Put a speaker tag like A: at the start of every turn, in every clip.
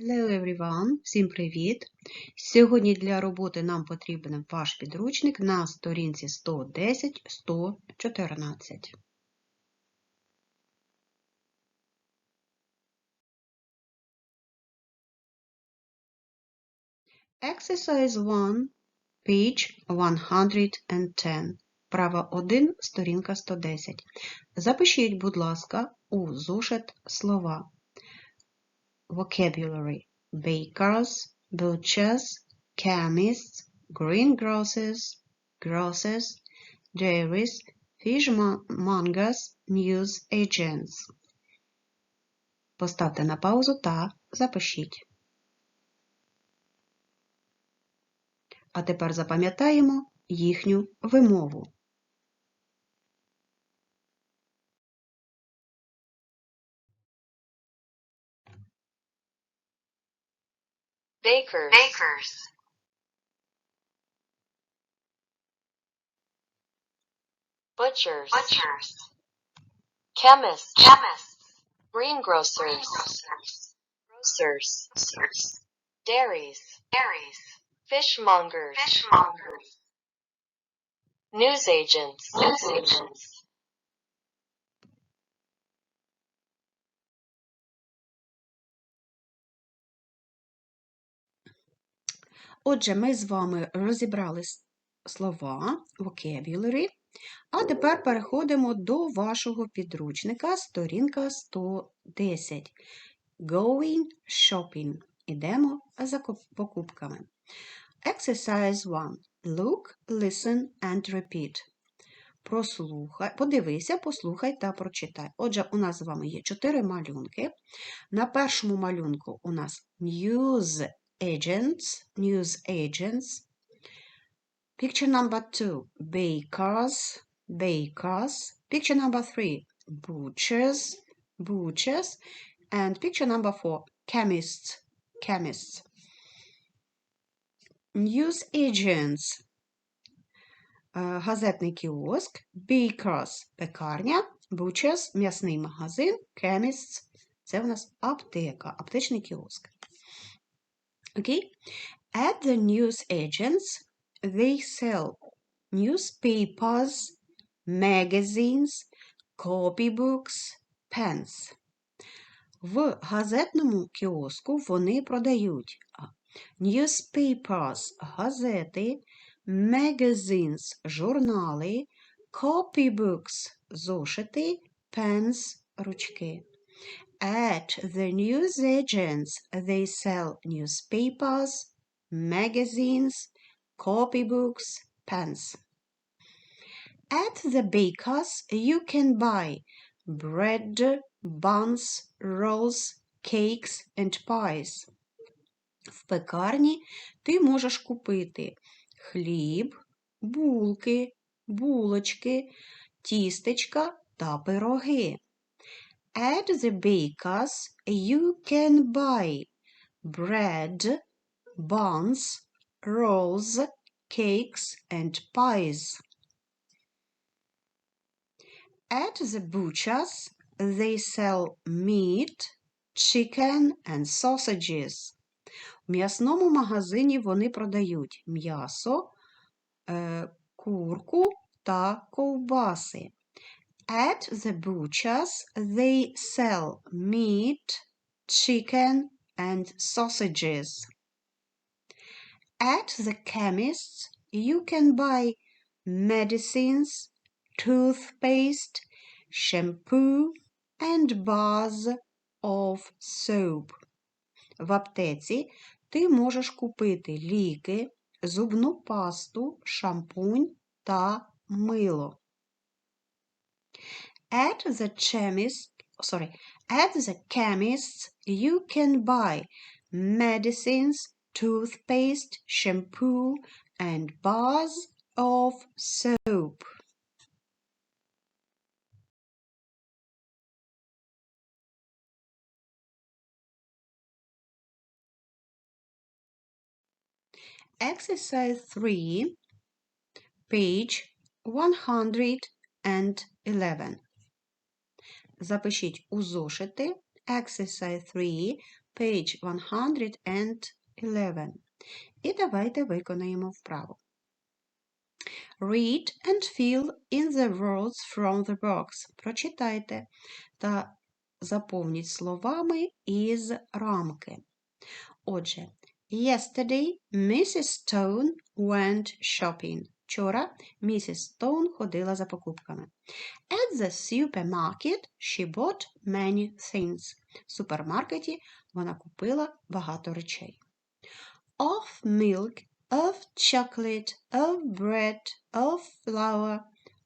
A: Hello everyone! Всім привіт! Сьогодні для роботи нам потрібен ваш підручник на сторінці 110-114. Exercise 1, page 110. Права 1, сторінка 110. Запишіть, будь ласка, у зошит слова. Vocabulary bakers, butchers, chemists, greengrocers, grocers, dairies, fishmongers, news agents. Поставте на паузу та запишіть. А тепер запам'ятаємо їхню вимову.
B: Bakers.
C: Bakers.
B: Butchers.
C: Butchers.
B: Chemists.
C: Chemists.
B: Greengrocers.
C: Greengrocers.
B: Grocers.
C: Grocers.
B: Dairies.
C: Dairies.
B: Fishmongers.
C: Fishmongers.
B: News agents.
A: Отже, ми з вами розібрали слова vocabulary, а тепер переходимо до вашого підручника, сторінка 110. Going shopping. Ідемо за покупками. Exercise 1. Look, listen and repeat. Прослухай, подивися, послухай та прочитай. Отже, у нас з вами є чотири малюнки. На першому малюнку у нас news agents, news agents. Picture number two, bakers, bakers. Picture number three, butchers, butchers. And picture number four, chemists, chemists. News agents. Е, Газетний кіоск, bakers – пекарня, butchers – м'ясний магазин, chemists – це у нас аптека, аптечний кіоск. Okay? At the news agents, they sell newspapers, magazines, copybooks, pens. В газетному кіоску вони продають newspapers – газети, magazines – журнали, copybooks – зошити, pens – ручки. At the newsagents, they sell newspapers, magazines, copybooks, pens. At the bakers, you can buy bread, buns, rolls, cakes and pies. В пекарні ти можеш купити хліб, булки, булочки, тістечка та пироги. At the bakers, you can buy bread, buns, rolls, cakes and pies. At the butchers, they sell meat, chicken and sausages. В м'ясному магазині вони продають м'ясо, е, курку та ковбаси. At the butchers, they sell meat, chicken, and sausages. At the chemists, you can buy medicines, toothpaste, shampoo, and bars of soap. В аптеці ти можеш купити ліки, зубну пасту, шампунь та мило. At the chemist, sorry, at the chemists, you can buy medicines, toothpaste, shampoo, and bars of soap. Exercise 3, page 111. Запишіть у зошити Exercise 3, page 111. І давайте виконаємо вправу. Read and fill in the words from the box. Прочитайте та заповніть словами із рамки. Отже, yesterday Mrs. Stone went shopping. Вчора місіс Stone ходила за покупками. At the supermarket she bought many things. В супермаркеті вона купила багато речей. Of milk, of chocolate, of bread, of flour,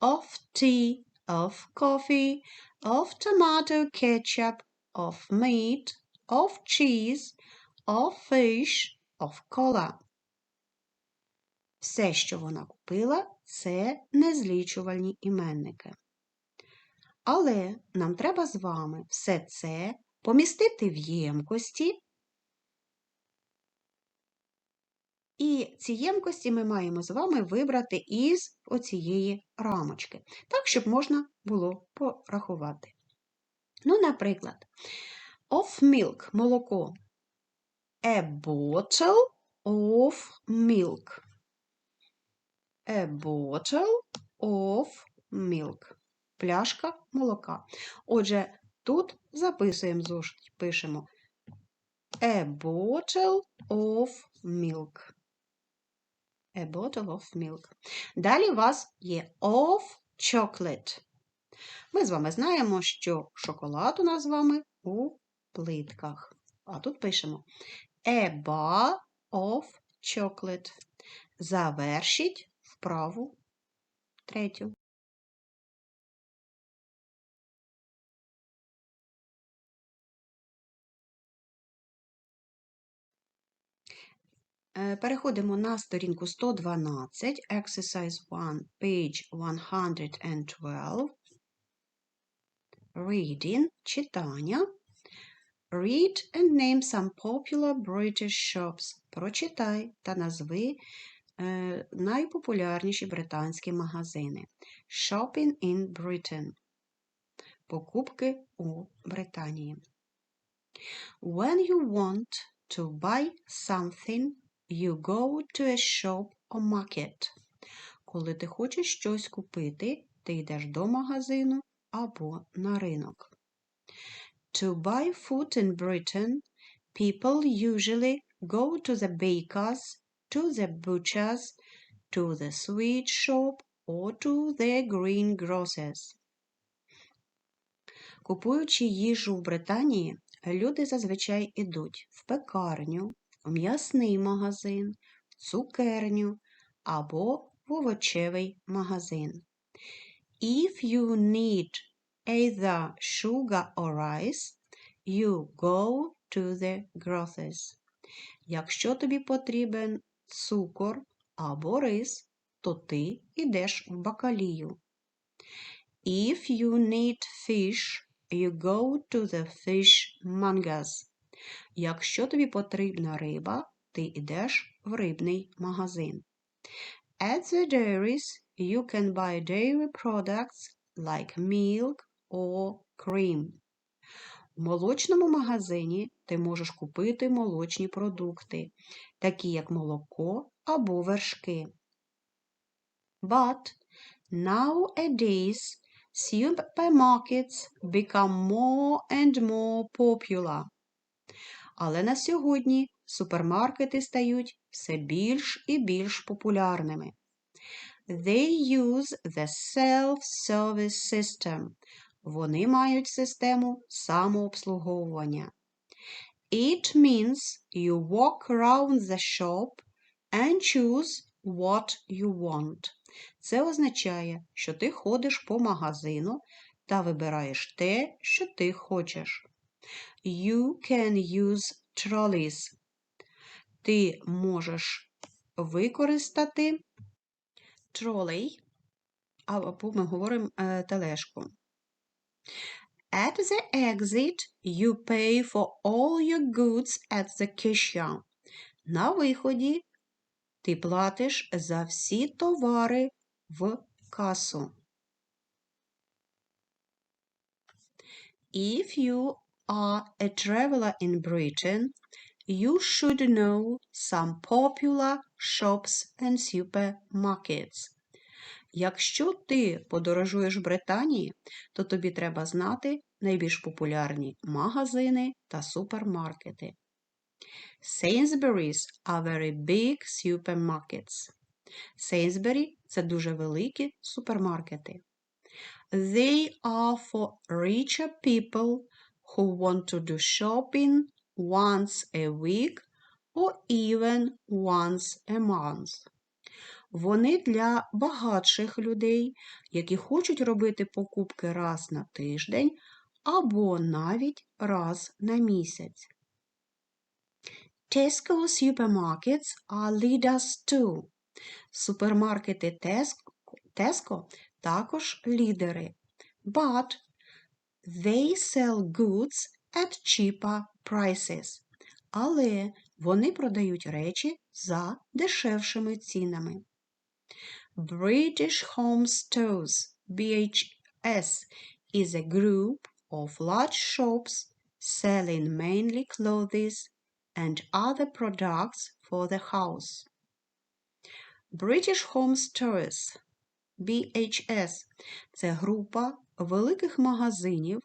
A: of tea, of coffee, of tomato ketchup, of meat, of cheese, of fish, of cola. Все, що вона купила, це незлічувальні іменники. Але нам треба з вами все це помістити в ємкості. І ці ємкості ми маємо з вами вибрати із оцієї рамочки, так, щоб можна було порахувати. Ну, наприклад, of milk – молоко. A bottle of milk. A bottle of milk. Пляшка молока. Отже, тут записуємо зошит, пишемо A bottle of milk. A bottle of milk. Далі у вас є of chocolate. Ми з вами знаємо, що шоколад у нас з вами у плитках. А тут пишемо A bar of chocolate. Завершіть вправу третю. Е, Переходимо на сторінку 112, exercise 1, page 112. Reading – читання. Read and name some popular British shops. Прочитай та назви найпопулярніші британські магазини. Shopping in Britain. Покупки у Британії. When you want to buy something, you go to a shop or market. Коли ти хочеш щось купити, ти йдеш до магазину або на ринок. To buy food in Britain, people usually go to the bakers, to the butchers, to the sweet shop or to the greengrocers. Купуючи їжу в Британії, люди зазвичай ідуть в пекарню, в м'ясний магазин, в цукерню або в овочевий магазин. If you need either sugar or rice, you go to the grocers. Якщо тобі потрібен цукор або рис, то ти йдеш в бакалію. If you need fish, you go to the fishmongers. Якщо тобі потрібна риба, ти йдеш в рибний магазин. At the dairies, you can buy dairy products like milk or cream. У молочному магазині ти можеш купити молочні продукти, такі як молоко або вершки. But nowadays supermarkets become more and more popular. Але на сьогодні супермаркети стають все більш і більш популярними. They use the self-service system. Вони мають систему самообслуговування. It means you walk around the shop and choose what you want. Це означає, що ти ходиш по магазину та вибираєш те, що ти хочеш. You can use trolleys. Ти можеш використати тролей, або ми говоримо е, тележку. At the exit, you pay for all your goods at the cashier. На виході ти платиш за всі товари в касу. If you are a traveler in Britain, you should know some popular shops and supermarkets. Якщо ти подорожуєш в Британії, то тобі треба знати найбільш популярні магазини та супермаркети. Sainsbury's are very big supermarkets. Sainsbury – це дуже великі супермаркети. They are for richer people who want to do shopping once a week or even once a month. Вони для багатших людей, які хочуть робити покупки раз на тиждень або навіть раз на місяць. Tesco supermarkets are leaders too. Супермаркети Tesco, також лідери. But they sell goods at cheaper prices. Але вони продають речі за дешевшими цінами. British Home Stores BHS is a group of large shops selling mainly clothes and other products for the house. British Home Stores BHS – це група великих магазинів,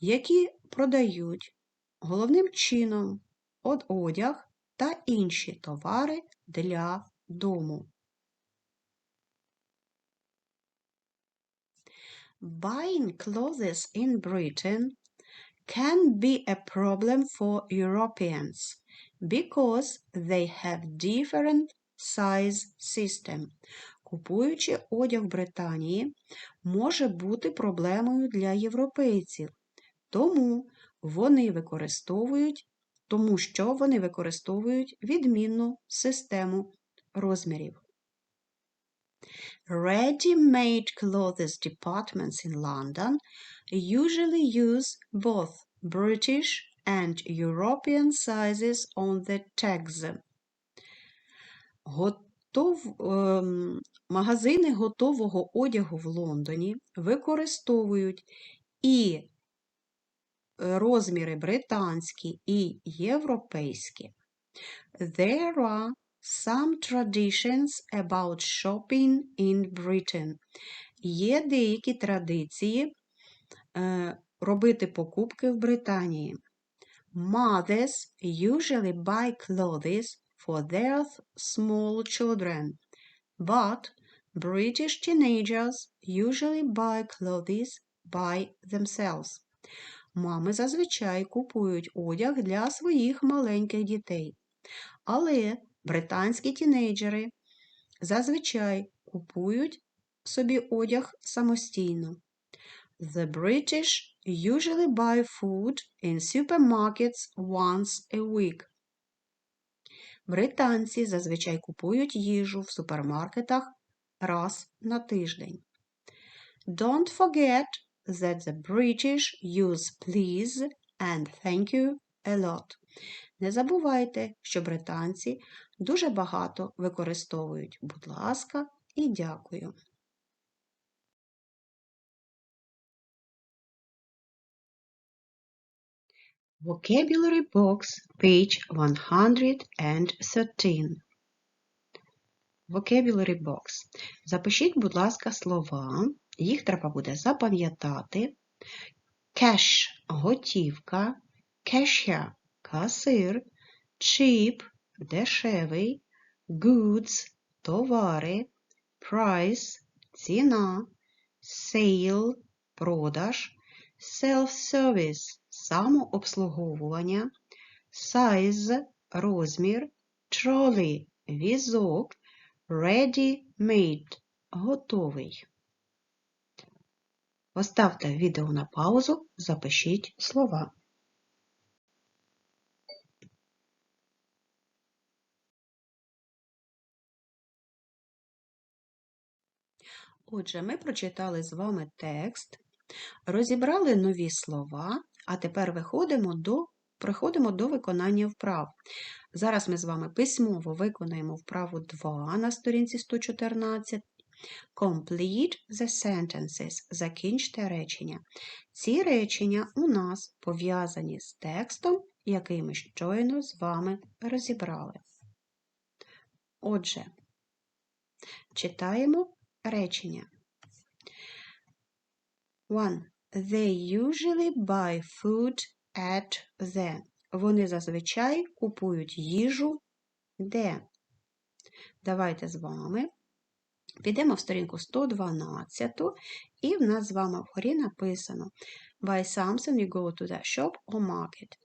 A: які продають головним чином од- одяг та інші товари для дому. Buying clothes in Britain can be a problem for Europeans because they have different size system. Купуючи одяг в Британії, може бути проблемою для європейців, тому вони використовують, тому що вони використовують відмінну систему розмірів. Ready-made clothes departments in London usually use both British and European sizes on the tags. Готов, ем, магазини готового одягу в Лондоні використовують і розміри британські і європейські. There are some traditions about shopping in Britain. Є деякі традиції е, робити покупки в Британії. Mothers usually buy clothes for their small children, but British teenagers usually buy clothes by themselves. Мами зазвичай купують одяг для своїх маленьких дітей. Але британські тінейджери зазвичай купують собі одяг самостійно. The British usually buy food in supermarkets once a week. Британці зазвичай купують їжу в супермаркетах раз на тиждень. Don't forget that the British use please and thank you a lot. Не забувайте, що британці дуже багато використовують будь ласка і дякую. Vocabulary box, page 113. Vocabulary box. Запишіть, будь ласка, слова. Їх треба буде запам'ятати. Cash – готівка. Cashier – касир. Cheap – дешевий. Goods – товари. Price – ціна. Sale – продаж. Self-service – самообслуговування. Size – розмір. Trolley – візок. Ready-made – готовий. Поставте відео на паузу, запишіть слова. Отже, ми прочитали з вами текст, розібрали нові слова, а тепер виходимо до, приходимо до виконання вправ. Зараз ми з вами письмово виконаємо вправу 2 на сторінці 114 Complete the sentences. Закінчте речення. Ці речення у нас пов'язані з текстом, який ми щойно з вами розібрали. Отже, читаємо речення. One. They usually buy food at the. Вони зазвичай купують їжу де. Давайте з вами підемо в сторінку 112, і в нас з вами вгорі написано Buy something, you go to the shop or market.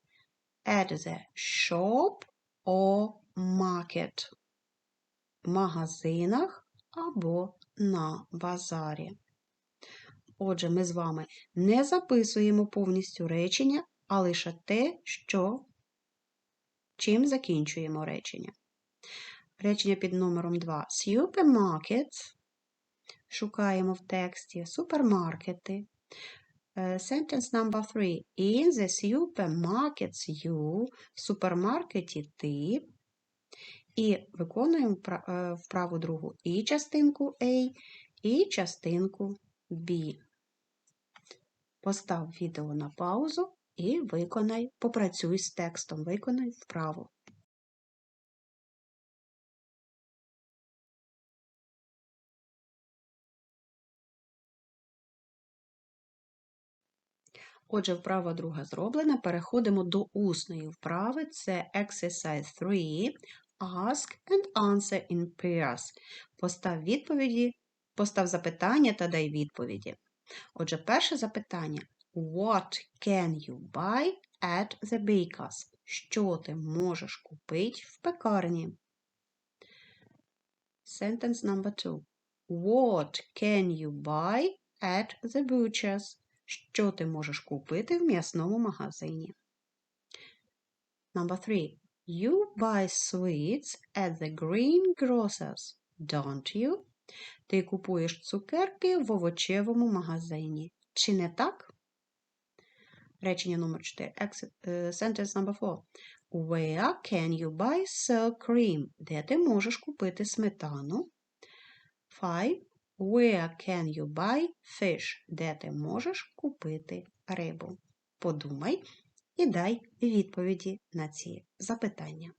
A: At the shop or market. В магазинах або на базарі. Отже, ми з вами не записуємо повністю речення, а лише те, що чим закінчуємо речення. Речення під номером 2. Supermarkets. Шукаємо в тексті супермаркети. Е, Sentence number 3. In the supermarkets you. В супермаркеті ти. І виконуємо е, вправу другу і частинку A, і частинку B. Постав відео на паузу і виконай, попрацюй з текстом, виконай вправу. Отже, вправа друга зроблена. Переходимо до усної вправи. Це exercise 3. Ask and answer in pairs. Постав відповіді, постав запитання та дай відповіді. Отже, перше запитання. What can you buy at the baker's? Що ти можеш купити в пекарні? Sentence number two. What can you buy at the butcher's? Що ти можеш купити в м'ясному магазині? Number three. You buy sweets at the greengrocer's, don't you? Ти купуєш цукерки в овочевому магазині. Чи не так? Речення номер 4. Ex- е, Sentence number 4. Where can you buy sour cream? Де ти можеш купити сметану? 5. Where can you buy fish? Де ти можеш купити рибу? Подумай і дай відповіді на ці запитання.